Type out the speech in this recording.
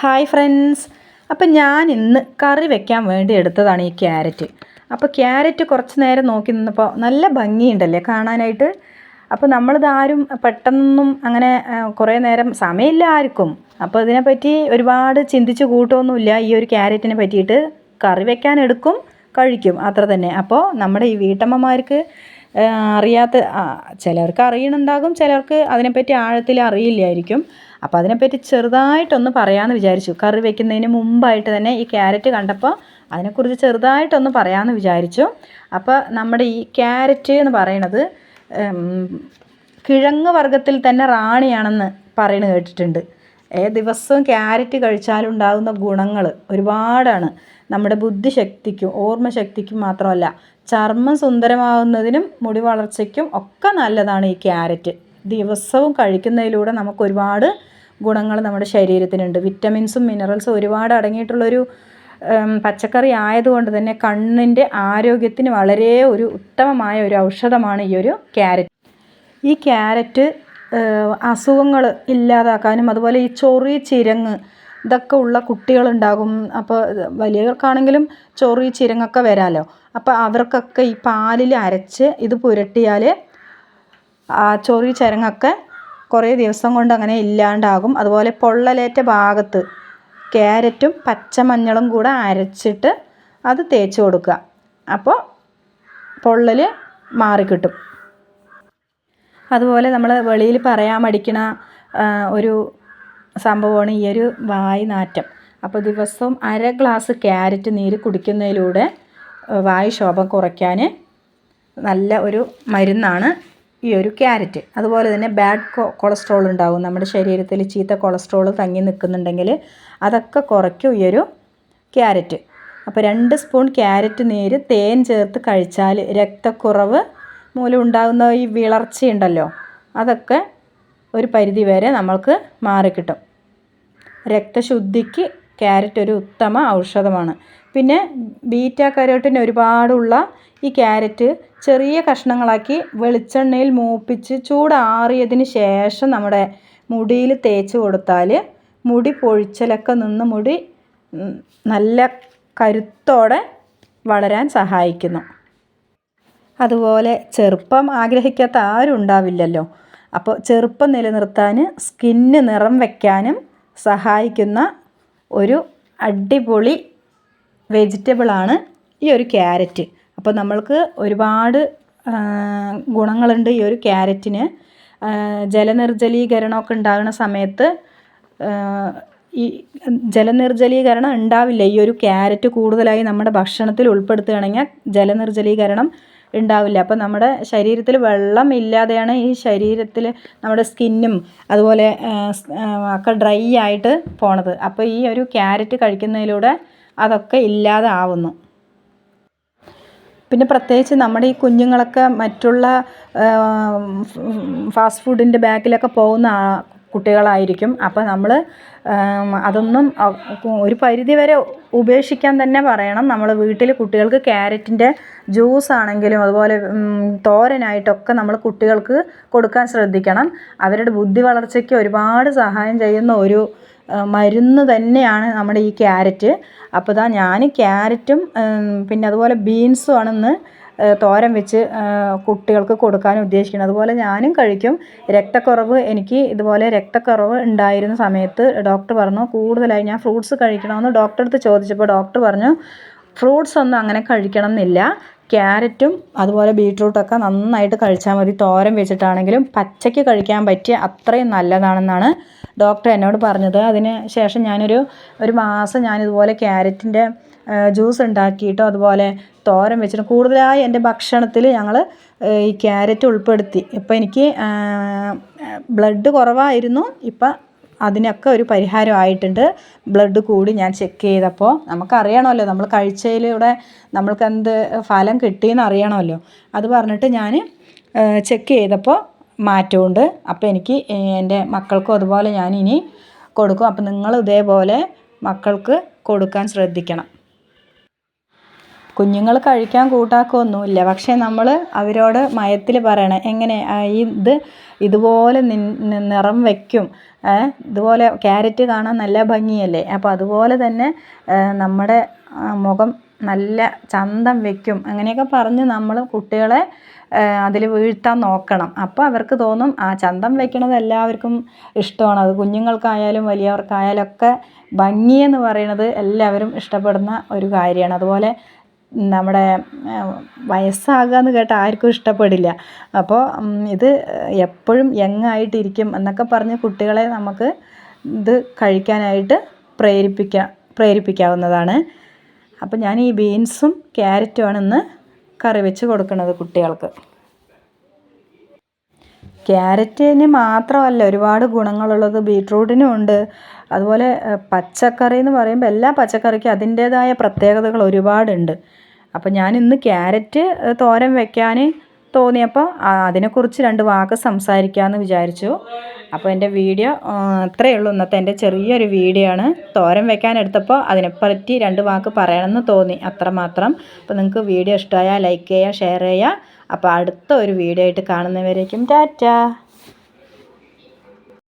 Hi friends. അപ്പം ഞാൻ ഇന്ന് കറി വെക്കാൻ വേണ്ടി എടുത്തതാണ് ഈ ക്യാരറ്റ്. അപ്പോൾ ക്യാരറ്റ് കുറച്ച് നേരം നോക്കി നിന്നപ്പോൾ നല്ല ഭംഗിയുണ്ടല്ലേ കാണാനായിട്ട്? അപ്പോൾ നമ്മളിത് ആരും പെട്ടെന്നൊന്നും അങ്ങനെ കുറേ നേരം സമയമില്ല ആർക്കും. അപ്പോൾ ഇതിനെപ്പറ്റി ഒരുപാട് ചിന്തിച്ച് കൂട്ടമൊന്നുമില്ല ഈ ഒരു ക്യാരറ്റിനെ പറ്റിയിട്ട് കറി വെക്കാൻ എടുക്കും കഴിക്കും. അത്ര തന്നെ. അപ്പോൾ നമ്മുടെ ഈ വീട്ടമ്മമാർക്ക് അറിയാത്ത ചിലർക്ക് അറിയണുണ്ടാകും ചിലർക്ക് അതിനെപ്പറ്റി ആഴത്തിൽ അറിയില്ലായിരിക്കും. അപ്പോൾ അതിനെപ്പറ്റി ചെറുതായിട്ടൊന്ന് പറയാമെന്ന് വിചാരിച്ചു. കറി വെക്കുന്നതിന് മുമ്പായിട്ട് തന്നെ ഈ ക്യാരറ്റ് കണ്ടപ്പോൾ അതിനെക്കുറിച്ച് ചെറുതായിട്ടൊന്ന് പറയാമെന്ന് വിചാരിച്ചു. അപ്പോൾ നമ്മുടെ ഈ ക്യാരറ്റ് എന്ന് പറയണത് കിഴങ്ങ് വർഗത്തിൽ തന്നെ റാണിയാണെന്ന് പറയുന്നത് കേട്ടിട്ടുണ്ട്. ദിവസവും ക്യാരറ്റ് കഴിച്ചാലുണ്ടാകുന്ന ഗുണങ്ങൾ ഒരുപാടാണ്. നമ്മുടെ ബുദ്ധിശക്തിക്കും ഓർമ്മശക്തിക്കും മാത്രമല്ല ചർമ്മം സുന്ദരമാവുന്നതിനും മുടി വളർച്ചയ്ക്കും ഒക്കെ നല്ലതാണ് ഈ ക്യാരറ്റ്. ദിവസവും കഴിക്കുന്നതിലൂടെ നമുക്ക് ഒരുപാട് ഗുണങ്ങൾ നമ്മുടെ ശരീരത്തിനുണ്ട്. വിറ്റമിൻസും മിനറൽസും ഒരുപാട് അടങ്ങിയിട്ടുള്ളൊരു പച്ചക്കറി ആയതുകൊണ്ട് തന്നെ കണ്ണിന്റെ ആരോഗ്യത്തിന് വളരെ ഒരു ഉത്തമമായ ഒരു ഔഷധമാണ് ഈ ഒരു ക്യാരറ്റ്. ഈ ക്യാരറ്റ് അസുഖങ്ങൾ ഇല്ലാതാക്കാനും അതുപോലെ ഈ ചൊറി ചിരങ്ങ് ഇതൊക്കെ ഉള്ള കുട്ടികളുണ്ടാകും. അപ്പോൾ വലിയവർക്കാണെങ്കിലും ചൊറി ചിരങ്ങൊക്കെ വരാമല്ലോ അപ്പോൾ അവർക്കൊക്കെ ഈ പാലിൽ അരച്ച് ഇത് പുരട്ടിയാൽ ആ ചൊറി ചിരങ്ങൊക്കെ കുറേ ദിവസം കൊണ്ട് അങ്ങനെ ഇല്ലാണ്ടാകും. അതുപോലെ പൊള്ളലേറ്റ ഭാഗത്ത് ക്യാരറ്റും പച്ചമഞ്ഞളും കൂടെ അരച്ചിട്ട് അത് തേച്ച് കൊടുക്കുക. അപ്പോൾ പൊള്ളൽ മാറിക്കിട്ടും. അതുപോലെ നമ്മൾ വെളിയിൽ പറയാൻ മടിക്കണ ഒരു സംഭവമാണ് ഈ ഒരു വായ് നാറ്റം. അപ്പോൾ ദിവസവും അര ഗ്ലാസ് ക്യാരറ്റ് നീര് കുടിക്കുന്നതിലൂടെ ആ, വായു ശോഭം കുറയ്ക്കാൻ നല്ല ഒരു മരുന്നാണ് ഈ ഒരു ക്യാരറ്റ്. അതുപോലെ തന്നെ ബാഡ് കൊളസ്ട്രോൾ ഉണ്ടാകും നമ്മുടെ ശരീരത്തിൽ ചീത്ത കൊളസ്ട്രോൾ തങ്ങി നിൽക്കുന്നുണ്ടെങ്കിൽ അതൊക്കെ കുറയ്ക്കും ഈ ഒരു ക്യാരറ്റ്. അപ്പോൾ രണ്ട് സ്പൂൺ ക്യാരറ്റ് നീര് തേൻ ചേർത്ത് കഴിച്ചാൽ രക്തക്കുറവ് മൂലം ഉണ്ടാകുന്ന ഈ വിളർച്ചയുണ്ടല്ലോ അതൊക്കെ ഒരു പരിധി വരെ നമ്മൾക്ക് മാറിക്കിട്ടും. രക്തശുദ്ധിക്ക് ക്യാരറ്റ് ഒരു ഉത്തമ ഔഷധമാണ്. പിന്നെ ബീറ്റ കരോട്ടിന് ഒരുപാടുള്ള ഈ ക്യാരറ്റ് ചെറിയ കഷ്ണങ്ങളാക്കി വെളിച്ചെണ്ണയിൽ മൂപ്പിച്ച് ചൂടാറിയതിന് ശേഷം നമ്മുടെ മുടിയിൽ തേച്ച് കൊടുത്താൽ മുടി പൊഴിച്ചലൊക്കെ നിന്ന് മുടി നല്ല കരുത്തോടെ വളരാൻ സഹായിക്കുന്നു. അതുപോലെ ചെറുപ്പം ആഗ്രഹിക്കാത്ത ആരും ഉണ്ടാവില്ലല്ലോ. അപ്പോൾ ചെറുപ്പം നിലനിർത്താൻ സ്കിന്ന് നിറം വയ്ക്കാനും സഹായിക്കുന്ന ഒരു അടിപൊളി വെജിറ്റബിളാണ് ഈ ഒരു ക്യാരറ്റ് അപ്പോൾ നമ്മൾക്ക് ഒരുപാട് ഗുണങ്ങളുണ്ട് ഈ ഒരു ക്യാരറ്റിന് ജലനിർജലീകരണമൊക്കെ ഉണ്ടാകുന്ന സമയത്ത് ഈ ജലനിർജലീകരണം ഉണ്ടാവില്ല. ഈ ഒരു ക്യാരറ്റ് കൂടുതലായി നമ്മുടെ ഭക്ഷണത്തിൽ ഉൾപ്പെടുത്തുകയാണെങ്കിൽ ജലനിർജലീകരണം ഉണ്ടാവില്ല. അപ്പോൾ നമ്മുടെ ശരീരത്തിൽ വെള്ളം ഇല്ലാതെയാണ് ഈ ശരീരത്തിൽ നമ്മുടെ സ്കിന്നും അതുപോലെ ഒക്കെ ഡ്രൈ ആയിട്ട് പോണത്. അപ്പോൾ ഈ ഒരു ക്യാരറ്റ് കഴിക്കുന്നതിലൂടെ അതൊക്കെ ഇല്ലാതെ ആവുന്നു. പിന്നെ പ്രത്യേകിച്ച് നമ്മുടെ ഈ കുഞ്ഞുങ്ങളൊക്കെ മറ്റുള്ള ഫാസ്റ്റ് ഫുഡിന്റെ ബാക്കിലൊക്കെ പോകുന്ന കുട്ടികളായിരിക്കും. അപ്പം നമ്മൾ അതൊന്നും ഒരു പരിധി വരെ ഉപേക്ഷിക്കാൻ തന്നെ പറയണം. നമ്മൾ വീട്ടിൽ കുട്ടികൾക്ക് ക്യാരറ്റിന്റെ ജ്യൂസ് ആണെങ്കിലും അതുപോലെ തോരനായിട്ടൊക്കെ നമ്മൾ കുട്ടികൾക്ക് കൊടുക്കാൻ ശ്രദ്ധിക്കണം. അവരുടെ ബുദ്ധി വളർച്ചയ്ക്ക് ഒരുപാട് സഹായം ചെയ്യുന്ന ഒരു മരുന്ന് തന്നെയാണ് നമ്മുടെ ഈ ക്യാരറ്റ്. അപ്പോൾ ഇതാ ഞാൻ ക്യാരറ്റും പിന്നെ അതുപോലെ ബീൻസും ആണെന്ന് തോരൻ വെച്ച് കുട്ടികൾക്ക് കൊടുക്കാൻ ഉദ്ദേശിക്കുന്നത്. അതുപോലെ ഞാനും കഴിക്കും. രക്തക്കുറവ് എനിക്ക് ഇതുപോലെ രക്തക്കുറവ് ഉണ്ടായിരുന്ന സമയത്ത് ഡോക്ടർ പറഞ്ഞു കൂടുതലായി ഞാൻ ഫ്രൂട്ട്സ് കഴിക്കണമെന്ന് ഡോക്ടറെ അടുത്ത് ചോദിച്ചപ്പോൾ ഡോക്ടർ പറഞ്ഞു ഫ്രൂട്ട്സ് ഒന്നും അങ്ങനെ കഴിക്കണം എന്നില്ല ക്യാരറ്റും അതുപോലെ ബീട്രൂട്ടൊക്കെ നന്നായിട്ട് കഴിച്ചാൽ മതി. തോരൻ വെച്ചിട്ടാണെങ്കിലും പച്ചയ്ക്ക് കഴിക്കാൻ പറ്റിയ അത്രയും നല്ലതാണെന്നാണ് ഡോക്ടർ എന്നോട് പറഞ്ഞത്. അതിന് ശേഷം ഞാനൊരു ഒരു മാസം ഞാനിതുപോലെ ക്യാരറ്റിന്റെ ജ്യൂസ് ഉണ്ടാക്കിയിട്ടോ അതുപോലെ തോരൻ വെച്ചിട്ട് കൂടുതലായി എന്റെ ഭക്ഷണത്തിൽ ഞങ്ങൾ ഈ ക്യാരറ്റ് ഉൾപ്പെടുത്തി. ഇപ്പം എനിക്ക് ബ്ലഡ് കുറവായിരുന്നു. ഇപ്പം അതിനൊക്കെ ഒരു പരിഹാരം ആയിട്ടുണ്ട്. ബ്ലഡ് കൂടി ഞാൻ ചെക്ക് ചെയ്തപ്പോൾ നമുക്കറിയണമല്ലോ നമ്മൾ കഴിച്ചതിലൂടെ നമ്മൾക്ക് എന്ത് ഫലം കിട്ടിയെന്ന് അറിയണമല്ലോ. അത് പറഞ്ഞിട്ട് ഞാൻ ചെക്ക് ചെയ്തപ്പോൾ മാറ്റമുണ്ട്. അപ്പോൾ എനിക്ക് എന്റെ മക്കൾക്കും അതുപോലെ ഞാൻ ഇനി കൊടുക്കും. അപ്പോൾ നിങ്ങൾ ഇതേപോലെ മക്കൾക്ക് കൊടുക്കാൻ ശ്രദ്ധിക്കണം. കുഞ്ഞുങ്ങൾ കഴിക്കാൻ കൂട്ടാക്കൊന്നുമില്ല. പക്ഷേ നമ്മൾ അവരോട് മയത്തിൽ പറയണം എങ്ങനെ ഇത് ഇതുപോലെ നിറം വയ്ക്കും ഇതുപോലെ ക്യാരറ്റ് കാണാൻ നല്ല ഭംഗിയല്ലേ? അപ്പോൾ അതുപോലെ തന്നെ നമ്മുടെ മുഖം നല്ല ചന്തം വയ്ക്കും അങ്ങനെയൊക്കെ പറഞ്ഞ് നമ്മൾ കുട്ടികളെ അതിൽ വീഴ്ത്താൻ നോക്കണം. അപ്പോൾ അവർക്ക് തോന്നും ആ ചന്തം വയ്ക്കണത് എല്ലാവർക്കും ഇഷ്ടമാണ്. അത് കുഞ്ഞുങ്ങൾക്കായാലും വലിയവർക്കായാലും ഒക്കെ ഭംഗിയെന്ന് പറയണത് എല്ലാവരും ഇഷ്ടപ്പെടുന്ന ഒരു കാര്യമാണ്. അതുപോലെ നമ്മുടെ വയസ്സാകാന്ന് കേട്ടാൽ ആർക്കും ഇഷ്ടപ്പെടില്ല. അപ്പോൾ ഇത് എപ്പോഴും യങ് ആയിട്ടിരിക്കും എന്നൊക്കെ പറഞ്ഞ് കുട്ടികളെ നമുക്ക് ഇത് കഴിക്കാനായിട്ട് പ്രേരിപ്പിക്കാം പ്രേരിപ്പിക്കാവുന്നതാണ്. അപ്പോൾ ഞാൻ ഈ ബീൻസും ക്യാരറ്റുമാണ് ഇന്ന് കറി വെച്ച് കൊടുക്കുന്നത് കുട്ടികൾക്ക്. ക്യാരറ്റിന് മാത്രമല്ല ഒരുപാട് ഗുണങ്ങളുള്ളത് ബീട്രൂട്ടിനും ഉണ്ട്. അതുപോലെ പച്ചക്കറി എന്ന് പറയുമ്പോൾ എല്ലാ പച്ചക്കറിക്കും അതിന്റേതായ പ്രത്യേകതകൾ ഒരുപാടുണ്ട്. അപ്പോൾ ഞാൻ ഇന്ന് ക്യാരറ്റ് തോരൻ വെക്കാൻ തോന്നിയപ്പോൾ അതിനെക്കുറിച്ച് രണ്ട് വാക്ക് സംസാരിക്കാമെന്ന് വിചാരിച്ചു. അപ്പോൾ എന്റെ വീഡിയോ അത്രയേ ഉള്ളൂ. ഇന്നത്തെ എന്റെ ചെറിയൊരു വീഡിയോ ആണ്. തോരൻ വെക്കാൻ എടുത്തപ്പോൾ അതിനെപ്പറ്റി രണ്ട് വാക്ക് പറയണമെന്ന് തോന്നി അത്രമാത്രം അപ്പോൾ നിങ്ങൾക്ക് വീഡിയോ ഇഷ്ടമായാൽ ലൈക്ക് ചെയ്യുക ഷെയർ ചെയ്യുക. അപ്പോൾ അടുത്ത ഒരു വീഡിയോ ആയിട്ട് കാണുന്നവരേക്കും ടാറ്റാ.